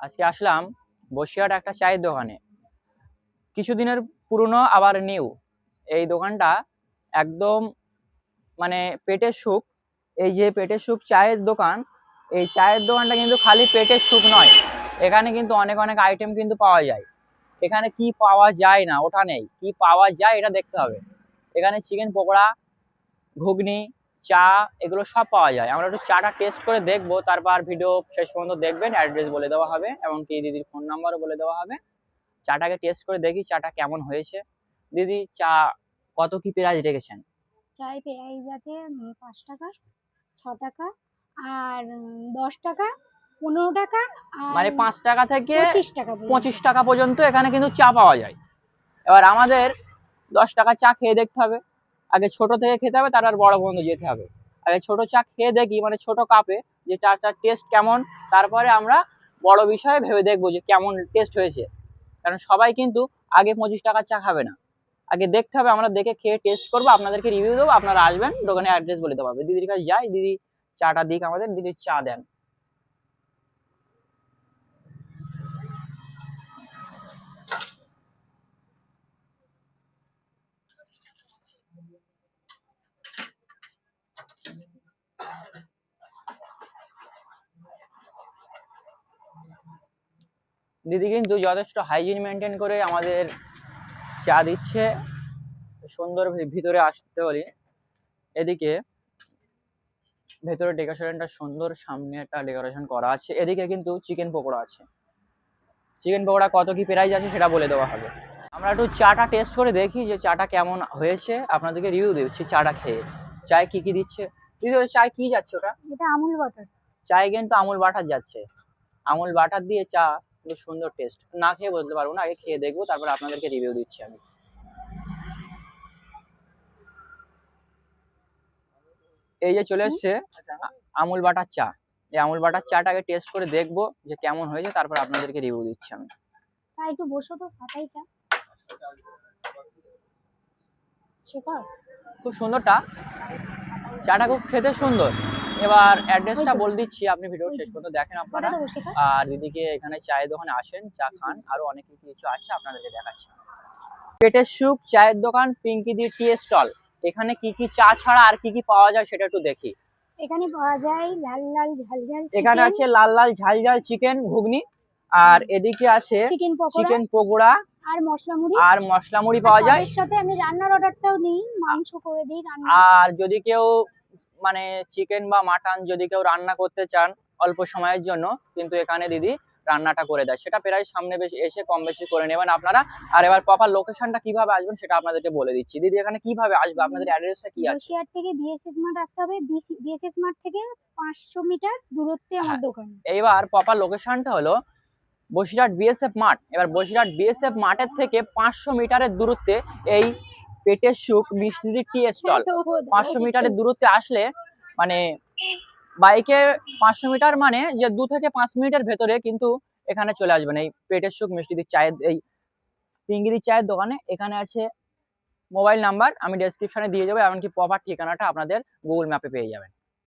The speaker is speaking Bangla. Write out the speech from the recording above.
আজকে আসলাম বসিরহাট একটা চায়ের দোকানে। কিছুদিনের পুরনো, আবার নিউ এই দোকানটা একদম মানে পেটের সুখ। এই যে পেটের সুখ চায়ের দোকান, এই চায়ের দোকানটা কিন্তু খালি পেটের সুখ নয়। এখানে কিন্তু অনেক অনেক আইটেম কিন্তু পাওয়া যায়। এখানে কি পাওয়া যায় না ওটা নেই। কি পাওয়া যায় এটা দেখতে হবে। এখানে চিকেন পকোড়া, ঘুগনি চা এগুলো সব পাওয়া যায়। আমরা একটু চাটা টেস্ট করে দেখব তারপর ভিডিও শেষ পর্যন্ত দেখবেন অ্যাড্রেস বলে দেওয়া হবে এমনকি দিদির ফোন নাম্বারও বলে দেওয়া হবে। চাটাকে টেস্ট করে দেখি চাটা কেমন হয়েছে। দিদি চা কত কি প্রাইস রেখেছেন? চায়ের প্রাইস আছে পাঁচ টাকা ছ টাকা আর দশ টাকা পনেরো টাকা মানে পাঁচ টাকা থেকে পঁচিশ টাকা পর্যন্ত। পঁচিশ টাকা পর্যন্ত এখানে কিন্তু চা পাওয়া যায়। এবার আমাদের দশ টাকা চা খেয়ে দেখতে হবে। আগে ছোট থেকে খেতে হবে, তারপর বড় পর্যন্ত যেতে হবে। আগে ছোট চা খেয়ে দেখি মানে ছোট কাপে যে চাটার টেস্ট কেমন, তারপরে আমরা বড় বিষয়ে ভেবে দেখব যে কেমন টেস্ট হয়েছে। কারণ সবাই কিন্তু আগে পঁচিশ টাকার চা খাবে না। আগে দেখতে হবে, আমরা দেখে খেয়ে টেস্ট করব, আপনাদেরকে রিভিউ দেবো, আপনারা আসবেন দোকানে অ্যাড্রেস বলে দেওয়া হবে দিদির কাছে যাই, দিদি চাটা দিক আমাদের, দিদি চা দেন। দিদি কিন্তু যথেষ্ট হাইজিন মেনটেন করে আমাদের চা দিচ্ছে। সুন্দর ভিতরে আসতে হলে এদিকে ভেতরে ডেকোরেশনটা সুন্দর সামনে একটা ডেকোরেশন করা আছে। এদিকে কিন্তু চিকেন পকোড়া আছে। চিকেন পকোড়া কত কি প্রাইস আছে সেটা বলে দেওয়া হবে। আমরা একটু চাটা টেস্ট করে দেখি যে চাটা কেমন হয়েছে। আপনাদেরকে রিভিউ দিচ্ছি চাটা খেয়ে। চায় কি কি দিচ্ছে? দিদি ওই চায় কি যাচ্ছে ওটা? এটা আমুল বাটার চায়ে কিন্তু আমুল বাটার যাচ্ছে। আমুল বাটার দিয়ে চা কিন্তু সুন্দর টেস্ট না খেয়ে বলতে পারব না আগে খেয়ে দেখব তারপর আপনাদেরকে রিভিউ দিচ্ছি আমি। এই যে চলে এসছে আমুল বাটার চা। এই আমুল বাটার চাটাকে টেস্ট করে দেখব যে কেমন হয়েছে তারপর আপনাদেরকে রিভিউ দিচ্ছি আমি। একটু বসো তো পাতাই চা। খুব সুন্দরটা চাটা খুব খেতে সুন্দর। এবার অ্যাড্রেসটা। বলে দিচ্ছি আপনি ভিডিও শেষ পর্যন্ত দেখেন আপনারা। আর দিদিকে এখানে চায়ের দোকানে আসেন চা খান আরও অনেক কিছু আছে আপনাদেরকে দেখাচ্ছি। পেটের সুখ চায়ের দোকান পিঙ্কি দি টি স্টল এখানে কি কি চা ছাড়া আর কি কি পাওয়া যায় সেটা একটু দেখি। এখানে পাওয়া যায় লাল লাল ঝাল ঝাল এখানে আছে লাল লাল ঝাল ঝাল চিকেন ঘুগনি। আর এদিকে আছে চিকেন পকোড়া। চিকেন পকোড়া। আর মশলা মুড়ি। আর মশলা মুড়ি পাওয়া যায়। এর সাথে আমি রান্নার অর্ডারটাও নিই মাংস করে দিই রান্না। আর যদি কেউ মানে চিকেন বা মাটন যদি কেউ রান্না করতে চান অল্প সময়ের জন্য কিন্তু এখানে দিদি রান্নাটা করে দেয়। সেটা প্রায় সামনে বেশি এসে কম বেশি করে নেবেন আপনারা। আর এবার প্রপার লোকেশনটা কীভাবে আসবেন সেটা আপনাদেরকে বলে দিচ্ছি। দিদি এখানে কীভাবে আসবে? আপনাদের অ্যাড্রেসটা কি আছে? বসিরহাট থেকে বিএসএস মার্ট আসতে হবে। বিএসএস মার্ট থেকে পাঁচশো মিটার দূরত্বে আমার হ্যাঁ। দোকান। এইবার প্রপার লোকেশনটা হলো বসিরহাট বিএসএফ মাঠ এবার বসিরহাট বিএসএফ মাঠের থেকে পাঁচশো মিটারের দূরত্বে এই পেটের সুখ মিষ্টি টি স্টল পাঁচশো মিটারের দূরত্বে আসলে মানে বাইকে পাঁচশো মিটার মানে যে দু থেকে পাঁচ মিনিটের ভেতরে কিন্তু এখানে চলে আসবেন এই পেটের সুখ মিষ্টিদির চায়ের এই পিঙ্গিদির চায়ের দোকানে এখানে আছে মোবাইল নাম্বার আমি ডেসক্রিপশনে দিয়ে যাব এমনকি প্রপার ঠিকানাটা আপনাদের গুগল ম্যাপে পেয়ে যাবেন।